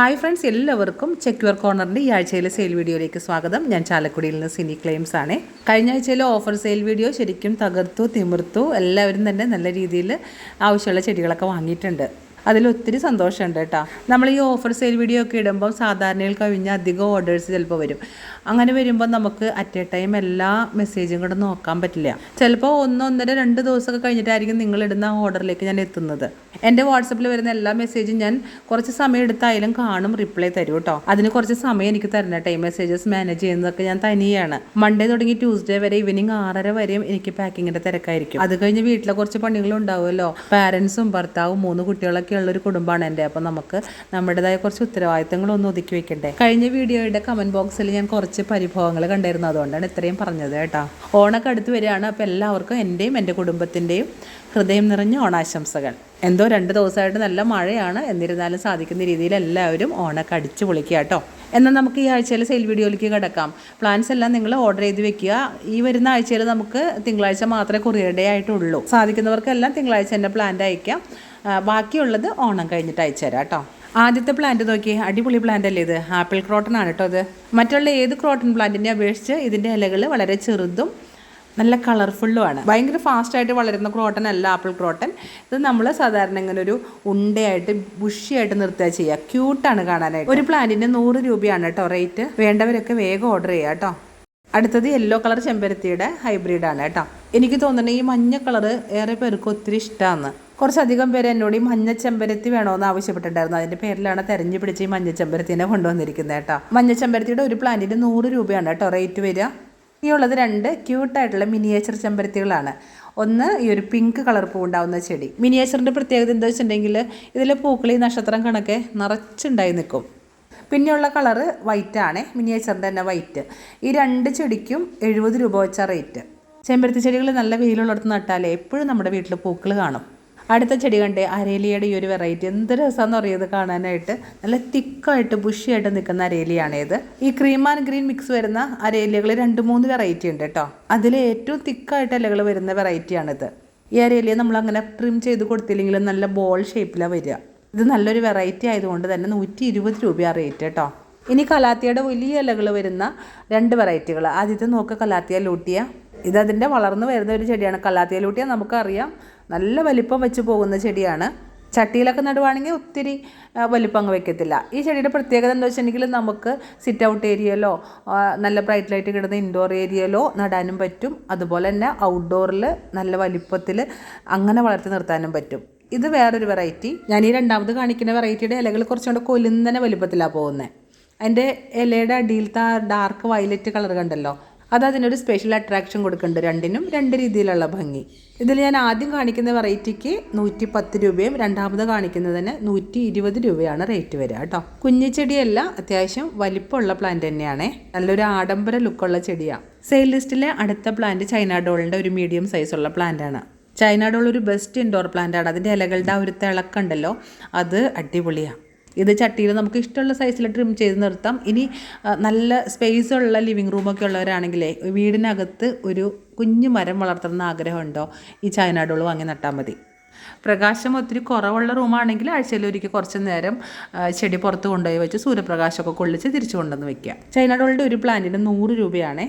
Hi friends എല്ലാവർക്കും ചെക്യൂർ കോർണറിന്റെ ഈ ആഴ്ചയിലെ സെയിൽ വീഡിയോയിലേക്ക് സ്വാഗതം. ഞാൻ ചാലക്കുടിയിൽ നിന്ന് സിനി ക്ലെയിംസ് ആണ്. കഴിഞ്ഞ ആഴ്ചയിലെ ഓഫർ സെയിൽ വീഡിയോ ശരിക്കും തകർത്തു തിമിർത്തു എല്ലാവരും തന്നെ നല്ല രീതിയിൽ ആവശ്യമുള്ള ചെടികളൊക്കെ വാങ്ങിയിട്ടുണ്ട്. അതിൽ ഒത്തിരി സന്തോഷമുണ്ട് കേട്ടോ. നമ്മൾ ഈ ഓഫർ സെയിൽ വീഡിയോ ഒക്കെ ഇടുമ്പം സാധാരണയിൽ കവിഞ്ഞ അധികം ഓർഡേഴ്സ് ചിലപ്പോൾ വരും. അങ്ങനെ വരുമ്പോൾ നമുക്ക് അറ്റ് എ ടൈം എല്ലാ മെസ്സേജും കൂടെ നോക്കാൻ പറ്റില്ല. ചിലപ്പോൾ ഒന്നൊന്നര രണ്ട് ദിവസമൊക്കെ കഴിഞ്ഞിട്ടായിരിക്കും നിങ്ങൾ ഇടുന്ന ഓർഡറിലേക്ക് ഞാൻ എത്തുന്നത്. എന്റെ വാട്സപ്പിൽ വരുന്ന എല്ലാ മെസ്സേജും ഞാൻ കുറച്ച് സമയം എടുത്തായാലും കാണും റിപ്ലൈ തരും കേട്ടോ. അതിന് കുറച്ച് സമയം എനിക്ക് തരണം കേട്ടോ ഈ മെസ്സേജസ് മാനേജ് ചെയ്യുന്നതൊക്കെ ഞാൻ തനിയാണ്. മൺഡേ തുടങ്ങി ട്യൂസ്ഡേ വരെ ഈവനിങ് ആറര വരെയും എനിക്ക് പാക്കിങ്ങിന്റെ തിരക്കായിരിക്കും. അത് കഴിഞ്ഞ് വീട്ടിലെ കുറച്ച് പണികളും ഉണ്ടാവുമല്ലോ പാരൻസും ഭർത്താവും മൂന്ന് കുട്ടികളൊക്കെ ഉള്ള ഒരു കുടുംബമാണ് എന്റെ. അപ്പോൾ നമുക്ക് നമ്മുടേതായ കുറച്ച് ഉത്തരവാദിത്തങ്ങളൊന്നും ഒതുക്കി വെക്കണ്ടേ? കഴിഞ്ഞ വീഡിയോയുടെ കമന്റ് ബോക്സിൽ ഞാൻ കുറച്ച് പരിഭവങ്ങൾ കണ്ടിരുന്നു അതുകൊണ്ടാണ് ഇത്രയും പറഞ്ഞത് കേട്ടോ. ഓണൊക്കെ അടുത്ത് വരികയാണ്. അപ്പോൾ എല്ലാവർക്കും എന്റെയും എന്റെ കുടുംബത്തിന്റെയും ഹൃദയം നിറഞ്ഞ ഓണാശംസകൾ. എന്തോ രണ്ട് ദിവസമായിട്ട് നല്ല മഴയാണ്. എന്നിരുന്നാലും സാധിക്കുന്ന രീതിയിൽ എല്ലാവരും ഓണൊക്കെ അടിച്ച് പൊളിക്കുക കേട്ടോ. എന്നാൽ നമുക്ക് ഈ ആഴ്ചയിലെ സെയിൽ വീഡിയോയിലേക്ക് കിടക്കാം. പ്ലാൻസ് എല്ലാം നിങ്ങൾ ഓർഡർ ചെയ്ത് വെക്കുക. ഈ വരുന്ന ആഴ്ചയിൽ നമുക്ക് തിങ്കളാഴ്ച മാത്രമേ കൊറിയർ ആയിട്ടുള്ളൂ. സാധിക്കുന്നവർക്കെല്ലാം തിങ്കളാഴ്ച എന്റെ പ്ലാൻ അയക്കാം ബാക്കിയുള്ളത് ഓണം കഴിഞ്ഞിട്ട് അയച്ചു തരാം കേട്ടോ. ആദ്യത്തെ പ്ലാന്റ് നോക്കി അടിപൊളി പ്ലാന്റ് അല്ലേ ഇത്? ആപ്പിൾ ക്രോട്ടൺ ആണ് കേട്ടോ ഇത്. മറ്റുള്ള ഏത് ക്രോട്ടൺ പ്ലാന്റിനെ അപേക്ഷിച്ച് ഇതിന്റെ ഇലകൾ വളരെ ചെറുതും നല്ല കളർഫുള്ളുമാണ് ഭയങ്കര ഫാസ്റ്റായിട്ട് വളരുന്ന ക്രോട്ടൺ അല്ല ആപ്പിൾ ക്രോട്ടൺ. ഇത് നമ്മൾ സാധാരണ ഇങ്ങനെ ഒരു ഉണ്ടയായിട്ട് ബുഷിയായിട്ട് നിർത്തുക ചെയ്യുക ക്യൂട്ടാണ് കാണാനായിട്ട്. ഒരു പ്ലാന്റിന് നൂറ് രൂപയാണ് കേട്ടോ റേറ്റ് വേണ്ടവരൊക്കെ വേഗം ഓർഡർ ചെയ്യുക കേട്ടോ. അടുത്തത് യെല്ലോ കളർ ചെമ്പരത്തിയുടെ ഹൈബ്രിഡാണ് കേട്ടോ. എനിക്ക് തോന്നുന്നത് ഈ മഞ്ഞ കളർ ഏറെ പേർക്ക് ഒത്തിരി ഇഷ്ടമാണ് കുറച്ചധികം പേര് എന്നോട് ഈ മഞ്ഞ ചെമ്പരത്തി വേണമെന്ന് ആവശ്യപ്പെട്ടിട്ടുണ്ടായിരുന്നു. അതിന്റെ പേരിലാണ് തെരഞ്ഞു പിടിച്ച് ഈ മഞ്ഞ ചെമ്പരത്തിനെ കൊണ്ടുവന്നിരിക്കുന്നത് കേട്ടോ. മഞ്ഞ ചെമ്പരത്തിയുടെ ഒരു പ്ലാന്റിന് നൂറ് രൂപയാണ് കേട്ടോ റേറ്റ് വരിക. ഈ ഉള്ളത് രണ്ട് ക്യൂട്ടായിട്ടുള്ള മിനിയേച്ചർ ചെമ്പരത്തികളാണ്. ഒന്ന് ഈ ഒരു പിങ്ക് കളർ പൂ ഉണ്ടാവുന്ന ചെടി. മിനിയേച്ചറിന്റെ പ്രത്യേകത എന്താ വെച്ചിട്ടുണ്ടെങ്കിൽ ഇതിലെ പൂക്കൾ ഈ നക്ഷത്രം കണക്കെ നിറച്ചുണ്ടായി നിൽക്കും. പിന്നെയുള്ള കളറ് വൈറ്റ് ആണ്. മിനിയേച്ചറിന്റെ തന്നെ വൈറ്റ് ഈ രണ്ട് ചെടിക്കും എഴുപത് രൂപ വെച്ച റേറ്റ്. ചെമ്പരത്തി ചെടികൾ നല്ല വെയിലുള്ളിടത്ത് നട്ടാൽ എപ്പോഴും നമ്മുടെ വീട്ടിൽ പൂക്കൾ കാണും. അടുത്ത ചെടി കണ്ടേ അരേലിയുടെ ഈ ഒരു വെറൈറ്റി എന്ത് രസമെന്ന് പറയുന്നത് കാണാനായിട്ട്? നല്ല തിക്കായിട്ട് ബുഷിയായിട്ട് നിൽക്കുന്ന അരേലിയാണേത്. ഈ ക്രീം ആൻഡ് ഗ്രീൻ മിക്സ് വരുന്ന അരേലികൾ രണ്ട് മൂന്ന് വെറൈറ്റി ഉണ്ട് കേട്ടോ അതിൽ ഏറ്റവും തിക്കായിട്ട് ഇലകൾ വരുന്ന വെറൈറ്റിയാണിത് ഈ അരേലിയെ നമ്മൾ അങ്ങനെ ട്രിം ചെയ്ത് കൊടുത്തില്ലെങ്കിൽ നല്ല ബോൾ ഷേപ്പിലാണ് വരിക. ഇത് നല്ലൊരു വെറൈറ്റി ആയതുകൊണ്ട് തന്നെ നൂറ്റി ഇരുപത് രൂപയാണ് റേറ്റ് കേട്ടോ ഇനി കലാത്തിയുടെ വലിയ ഇലകൾ വരുന്ന രണ്ട് വെറൈറ്റികൾ ആദ്യത്തെ നോക്കുക കലാത്തിയ ലൂട്ടിയ. ഇത് അതിന്റെ വളർന്നു വരുന്ന ഒരു ചെടിയാണ്. കല്ലാത്തിയലൂട്ടിയ നമുക്കറിയാം. നല്ല വലിപ്പം വെച്ച് പോകുന്ന ചെടിയാണ്. ചട്ടിയിലൊക്കെ നടുവാണെങ്കിൽ ഒത്തിരി വലിപ്പം അങ്ങ് വെക്കത്തില്ല. ഈ ചെടിയുടെ പ്രത്യേകത എന്താ വെച്ചിട്ടുണ്ടെങ്കിൽ നമുക്ക് സിറ്റ് ഔട്ട് ഏരിയയിലോ നല്ല ബ്രൈറ്റ് ലൈറ്റ് കിടന്ന ഇൻഡോർ ഏരിയയിലോ നടാനും പറ്റും. അതുപോലെ തന്നെ ഔട്ട്ഡോറിൽ നല്ല വലിപ്പത്തിൽ അങ്ങനെ വളർത്തി നിർത്താനും പറ്റും. ഇത് വേറൊരു വെറൈറ്റി ഞാൻ ഈ രണ്ടാമത് കാണിക്കുന്ന വെറൈറ്റിയുടെ ഇലകൾ കുറച്ചുകൂടെ കൊലുന്നനെ വലിപ്പത്തിലാണ് പോകുന്നത് അതിന്റെ ഇലയുടെ അടിയിലത്തെ ഡാർക്ക് വയലറ്റ് കളർ കണ്ടല്ലോ? അത് അതിനൊരു സ്പെഷ്യൽ അട്രാക്ഷൻ കൊടുക്കുന്നുണ്ട് രണ്ടിനും രണ്ട് രീതിയിലുള്ള ഭംഗി. ഇതിൽ ഞാൻ ആദ്യം കാണിക്കുന്ന വെറൈറ്റിക്ക് നൂറ്റി പത്ത് രൂപയും രണ്ടാമത് കാണിക്കുന്നതിന് നൂറ്റി ഇരുപത് രൂപയാണ് റേറ്റ് വരിക കേട്ടോ. കുഞ്ഞു ചെടിയല്ല അത്യാവശ്യം വലിപ്പമുള്ള പ്ലാന്റ് തന്നെയാണ്. നല്ലൊരു ആഡംബര ലുക്കുള്ള ചെടിയാണ് സെയിൽ ലിസ്റ്റിലെ അടുത്ത പ്ലാന്റ് ചൈന ഡോളിന്റെ ഒരു മീഡിയം സൈസുള്ള പ്ലാന്റ് ആണ്. ചൈന ഡോൾ ഒരു ബെസ്റ്റ് ഇൻഡോർ പ്ലാന്റാണ് അതിന്റെ ഇലകളുടെ ആ ഒരു തിളക്കുണ്ടല്ലോ അത് അടിപൊളിയാണ് ഇത് ചട്ടിയിൽ നമുക്ക് ഇഷ്ടമുള്ള സൈസിൽ ട്രിം ചെയ്ത് നിർത്താം. ഇനി നല്ല സ്പേസ് ഉള്ള ലിവിങ് റൂമൊക്കെ ഉള്ളവരാണെങ്കിലേ വീടിനകത്ത് ഒരു കുഞ്ഞു മരം വളർത്തണമെന്ന് ആഗ്രഹമുണ്ടോ? ഈ ചായനാടുകൾ വാങ്ങി നട്ടാൽ മതി. പ്രകാശം ഒത്തിരി കുറവുള്ള റൂമാണെങ്കിൽ ആഴ്ചയിൽ ഒരിക്കൽ കുറച്ച് നേരം ചെടി പുറത്ത് കൊണ്ടുപോയി വെച്ച് സൂര്യപ്രകാശമൊക്കെ കൊള്ളിച്ച് തിരിച്ചു കൊണ്ടുവന്ന് വെക്കുക ചൈന ഒരു പ്ലാന്റിന് നൂറ് രൂപയാണേ.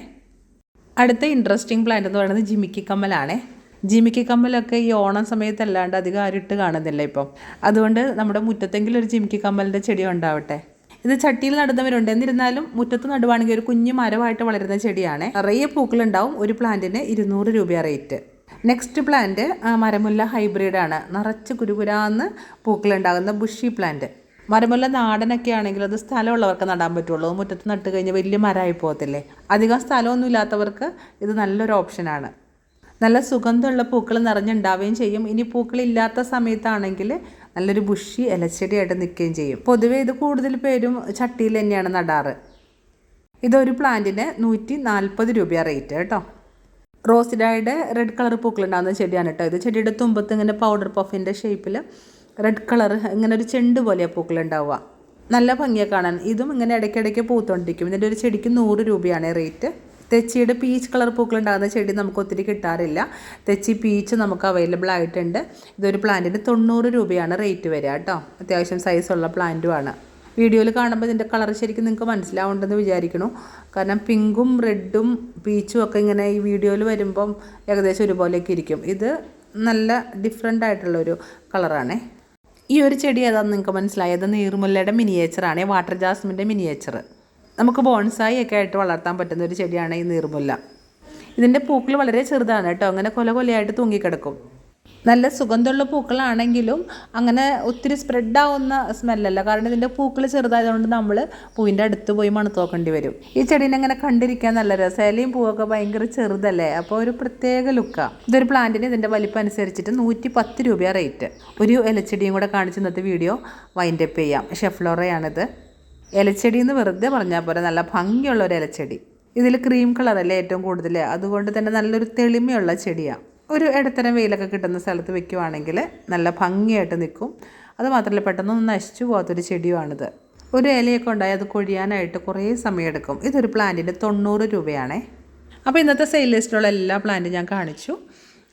അടുത്ത ഇൻട്രസ്റ്റിംഗ് പ്ലാന്റ് എന്ന് പറയുന്നത് ജിമിക്കി കമ്മലാണേ. ജിമിക്കി കമ്മലൊക്കെ ഈ ഓണം സമയത്തല്ലാണ്ട് അധികം ആരും ഇട്ട് കാണുന്നില്ല ഇപ്പം. അതുകൊണ്ട് നമ്മുടെ മുറ്റത്തെങ്കിലും ഒരു ജിമിക്കി കമ്മലിന്റെ ചെടി ഉണ്ടാവട്ടെ. ഇത് ചട്ടിയിൽ നടുന്നവരുണ്ട്. എന്നിരുന്നാലും മുറ്റത്ത് നടുവാണെങ്കിൽ ഒരു കുഞ്ഞു മരമായിട്ട് വളരുന്ന ചെടിയാണ്. നിറയെ പൂക്കളുണ്ടാവും. ഒരു പ്ലാന്റിന് ഇരുന്നൂറ് രൂപ റേറ്റ്. നെക്സ്റ്റ് പ്ലാന്റ് മരമുല്ല ഹൈബ്രിഡാണ് നിറച്ച് കുരുകുരാന്ന് പൂക്കളുണ്ടാകുന്ന ബുഷി പ്ലാന്റ്. മരമുല്ല നാടനൊക്കെ ആണെങ്കിൽ അത് സ്ഥലമുള്ളവർക്ക് നടാൻ പറ്റുള്ളൂ. മുറ്റത്ത് നട്ട് കഴിഞ്ഞാൽ വലിയ മരമായി പോകത്തില്ലേ? അധികം സ്ഥലമൊന്നും ഇല്ലാത്തവർക്ക് ഇത് നല്ലൊരു ഓപ്ഷനാണ്. നല്ല സുഗന്ധമുള്ള പൂക്കൾ നിറഞ്ഞുണ്ടാവുകയും ചെയ്യും. ഇനി പൂക്കളില്ലാത്ത സമയത്താണെങ്കിൽ നല്ലൊരു ബുഷി ഇലച്ചെടിയായിട്ട് നിൽക്കുകയും ചെയ്യും. പൊതുവേ ഇത് കൂടുതൽ പേരും ചട്ടിയിൽ തന്നെയാണ് നടാറ്. ഇതൊരു പ്ലാന്റിന് നൂറ്റി നാൽപ്പത് രൂപയാണ് റേറ്റ് കേട്ടോ. റോസിഡായുടെ റെഡ് കളർ പൂക്കളുണ്ടാകുന്ന ചെടിയാണ് കേട്ടോ ഇത്. ചെടിയുടെ തുമ്പത്ത് ഇങ്ങനെ പൗഡർ പഫിന്റെ ഷേപ്പിൽ റെഡ് കളർ ഇങ്ങനെ ഒരു ചെണ്ട് പോലെയാണ് പൂക്കളുണ്ടാവുക. നല്ല ഭംഗിയാണ് കാണാൻ. ഇതും ഇങ്ങനെ ഇടയ്ക്കിടയ്ക്ക് പൂത്തോണ്ടിരിക്കും. ഇതിന്റെ ഒരു ചെടിക്ക് നൂറ് രൂപയാണ് റേറ്റ്. തെച്ചിയുടെ പീച്ച് കളർ പൂക്കളുണ്ടാകുന്ന ചെടി നമുക്ക് ഒത്തിരി കിട്ടാറില്ല. തെച്ചി പീച്ച് നമുക്ക് അവൈലബിൾ ആയിട്ടുണ്ട്. ഇതൊരു പ്ലാന്റിന് തൊണ്ണൂറ് രൂപയാണ് റേറ്റ് വരിക കേട്ടോ. അത്യാവശ്യം സൈസുള്ള പ്ലാന്റുമാണ് വീഡിയോയിൽ കാണുമ്പോൾ ഇതിന്റെ കളർ ശരിക്കും നിങ്ങൾക്ക് മനസ്സിലാവുണ്ടെന്ന് വിചാരിക്കണു കാരണം പിങ്കും റെഡും പീച്ചും ഒക്കെ ഇങ്ങനെ ഈ വീഡിയോയിൽ വരുമ്പം ഏകദേശം ഒരുപോലെയൊക്കെ ഇരിക്കും. ഇത് നല്ല ഡിഫറെന്റ് ആയിട്ടുള്ളൊരു കളറാണേ ഈ ഒരു ചെടി ഏതാണെന്ന് നിങ്ങൾക്ക് മനസ്സിലായത് നീർമുല്ലയുടെ മിനിയേച്ചറാണ് വാട്ടർ ജാസ്മിന്റെ മിനിയേച്ചർ നമുക്ക് ബോൺസായി ഒക്കെ ആയിട്ട് വളർത്താൻ പറ്റുന്ന ഒരു ചെടിയാണ് ഈ നീർമുല്ല. ഇതിന്റെ പൂക്കൾ വളരെ ചെറുതാണ് കേട്ടോ. അങ്ങനെ കൊല കൊലയായിട്ട് തൂങ്ങിക്കിടക്കും. നല്ല സുഗന്ധമുള്ള പൂക്കളാണെങ്കിലും അങ്ങനെ ഒത്തിരി സ്പ്രെഡ് ആവുന്ന സ്മെല്ലല്ല കാരണം ഇതിന്റെ പൂക്കൾ ചെറുതായതുകൊണ്ട് നമ്മൾ പൂവിന്റെ അടുത്ത് പോയി മണത്തോക്കേണ്ടി വരും. ഈ ചെടീനെ അങ്ങനെ കണ്ടിരിക്കാൻ നല്ല രസം. ഇലയും പൂവൊക്കെ ഭയങ്കര ചെറുതല്ലേ? അപ്പോൾ ഒരു പ്രത്യേക ലുക്കാണ് ഇതൊരു പ്ലാന്റിന് ഇതിന്റെ വലിപ്പം അനുസരിച്ചിട്ട് നൂറ്റി പത്ത് രൂപയാണ് റേറ്റ് ഒരു ഇലച്ചെടിയും കൂടെ കാണിച്ച് ഇന്നത്തെ വീഡിയോ വൈൻഡപ്പ് ചെയ്യാം. ഷെഫ്ലോറയാണിത് ഇലച്ചെടി എന്ന് വെറുതെ പറഞ്ഞാൽ പോലെ നല്ല ഭംഗിയുള്ള ഒരു ഇലച്ചെടി ഇതിൽ ക്രീം കളറല്ലേ ഏറ്റവും കൂടുതൽ അതുകൊണ്ട് തന്നെ നല്ലൊരു തെളിമയുള്ള ചെടിയാണ് ഒരു ഇടത്തരം വെയിലൊക്കെ കിട്ടുന്ന സ്ഥലത്ത് വെക്കുവാണെങ്കിൽ നല്ല ഭംഗിയായിട്ട് നിൽക്കും അത് മാത്രമല്ല പെട്ടെന്നൊന്നും നശിച്ചു പോകാത്തൊരു ചെടിയുമാണിത് ഒരു ഇലയൊക്കെ ഉണ്ടായി അത് കൊഴിയാനായിട്ട് കുറേ സമയമെടുക്കും. ഇതൊരു പ്ലാന്റിന് തൊണ്ണൂറ് രൂപയാണേ. അപ്പോൾ ഇന്നത്തെ സെയിൽ ലിസ്റ്റിലുള്ള എല്ലാ പ്ലാന്റും ഞാൻ കാണിച്ചു.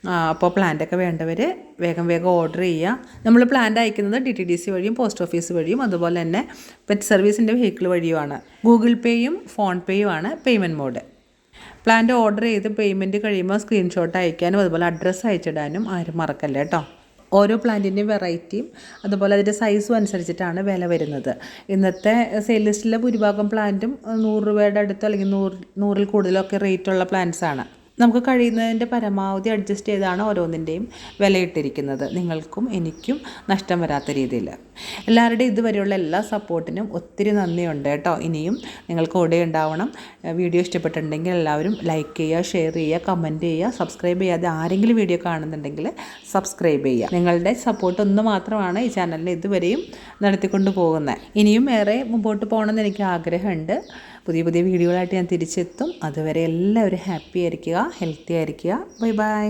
അപ്പോൾ പ്ലാന്റൊക്കെ വേണ്ടവർ വേഗം വേഗം ഓർഡർ ചെയ്യുക നമ്മൾ പ്ലാന്റ് അയക്കുന്നത് ഡി ടി ഡി സി വഴിയും പോസ്റ്റ് ഓഫീസ് വഴിയും അതുപോലെ തന്നെ പെറ്റ് സർവീസിന്റെ വെഹിക്കിൾ വഴിയുമാണ്. ഗൂഗിൾ പേയും ഫോൺ ആണ് പേയ്മെന്റ് മോഡ് പ്ലാന്റ് ഓർഡർ ചെയ്ത് പേയ്മെന്റ് കഴിയുമ്പോൾ സ്ക്രീൻഷോട്ട് അയക്കാനും അതുപോലെ അഡ്രസ്സ് അയച്ചിടാനും ആരും മറക്കല്ലേ കേട്ടോ. ഓരോ പ്ലാന്റിന്റെയും വെറൈറ്റിയും അതുപോലെ അതിന്റെ സൈസും അനുസരിച്ചിട്ടാണ് വില വരുന്നത്. ഇന്നത്തെ സെയിൽ ലിസ്റ്റിലെ ഭൂരിഭാഗം പ്ലാന്റും നൂറ് രൂപയുടെ അടുത്ത് അല്ലെങ്കിൽ നൂറ് നൂറിൽ കൂടുതലൊക്കെ റേറ്റുള്ള പ്ലാന്റ്സാണ് നമുക്ക് കഴിയുന്നതിന്റെ പരമാവധി അഡ്ജസ്റ്റ് ചെയ്താണ് ഓരോന്നിന്റെയും വിലയിട്ടിരിക്കുന്നത്. നിങ്ങൾക്കും എനിക്കും നഷ്ടം വരാത്ത രീതിയിൽ. എല്ലാവരുടെയും ഇതുവരെയുള്ള എല്ലാ സപ്പോർട്ടിനും ഒത്തിരി നന്ദിയുണ്ട് കേട്ടോ. ഇനിയും നിങ്ങൾക്ക് കൂടെ ഉണ്ടാവണം. വീഡിയോ ഇഷ്ടപ്പെട്ടിട്ടുണ്ടെങ്കിൽ എല്ലാവരും ലൈക്ക് ചെയ്യുക ഷെയർ ചെയ്യുക കമന്റ് ചെയ്യുക സബ്സ്ക്രൈബ് ചെയ്യാതെ ആരെങ്കിലും വീഡിയോ കാണുന്നുണ്ടെങ്കിൽ സബ്സ്ക്രൈബ് ചെയ്യുക. നിങ്ങളുടെ സപ്പോർട്ട് ഒന്ന് മാത്രമാണ് ഈ ചാനലിനെ ഇതുവരെയും നടത്തിക്കൊണ്ട് പോകുന്നത് ഇനിയും ഏറെ മുമ്പോട്ട് പോകണമെന്ന് എനിക്ക് ആഗ്രഹമുണ്ട്. പുതിയ പുതിയ വീഡിയോകളായിട്ട് ഞാൻ തിരിച്ചെത്തും. അതുവരെ എല്ലാവരും ഹാപ്പി ആയിരിക്കുക ഹെൽത്തി ആയിരിക്കുക. Bye bye.